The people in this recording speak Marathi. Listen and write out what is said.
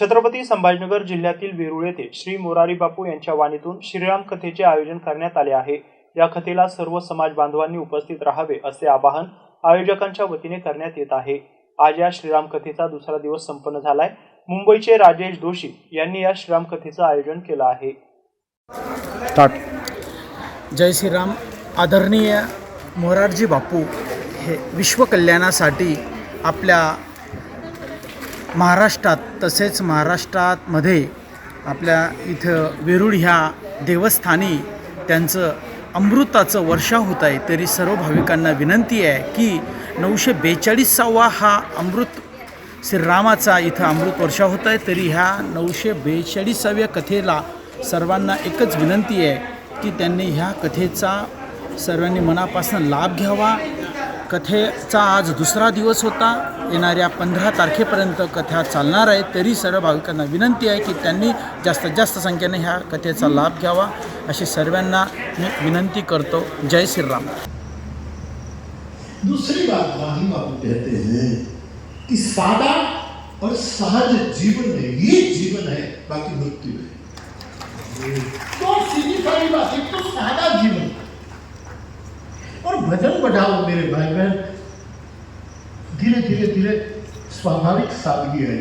छत्रपती संभाजीनगर जिल्ह्यातील वेरूळ येथे श्री मोरारी बापू यांच्या वाणीतून श्रीराम कथेचे आयोजन करण्यात आले आहे. या कथेला सर्व समाज बांधवांनी उपस्थित राहावे असे आवाहन आयोजकांच्या वतीने करण्यात येत आहे. आज या श्रीराम कथेचा दुसरा दिवस संपन्न झालाय. मुंबईचे राजेश दोशी यांनी या श्रीराम कथेचं आयोजन केलं आहे. जय श्रीराम. आदरणीय मोरारजी बापू हे विश्वकल्याणासाठी आपल्या महाराष्ट्रात तसेच महाराष्ट्रातमध्ये आपल्या इथं वेरूळ ह्या देवस्थानी त्यांचं अमृताचं वर्षा होत आहे तरी सर्व भाविकांना विनंती आहे की नऊशे बेचाळीसावा हा अमृत श्रीरामाचा इथं अमृत वर्षा होत आहे तरी ह्या नऊशे बेचाळीसाव्या कथेला सर्वांना एकच विनंती आहे की त्यांनी ह्या कथेचा सर्वांनी मनापासून लाभ घ्यावा. कथेचा आज दुसरा दिवस होता. येणाऱ्या पंधरा तारखेपर्यंत कथा चालणार आहे. तरी सर्व भाविकांना विनंती आहे की त्यांनी जास्तीत जास्त संख्येने ह्या कथेचा लाभ घ्यावा. अशी सर्वांना मी विनंती करतो. जय श्रीराम. दूसरी बात गांधी बाबू कहते हैं कि सादा और सहज जीवन है ये जीवन है बाकी मृत्यु है। और भजन बढ़ाओ मेरे भाई बहन धीरे धीरे धीरे स्वाभाविक सादगी है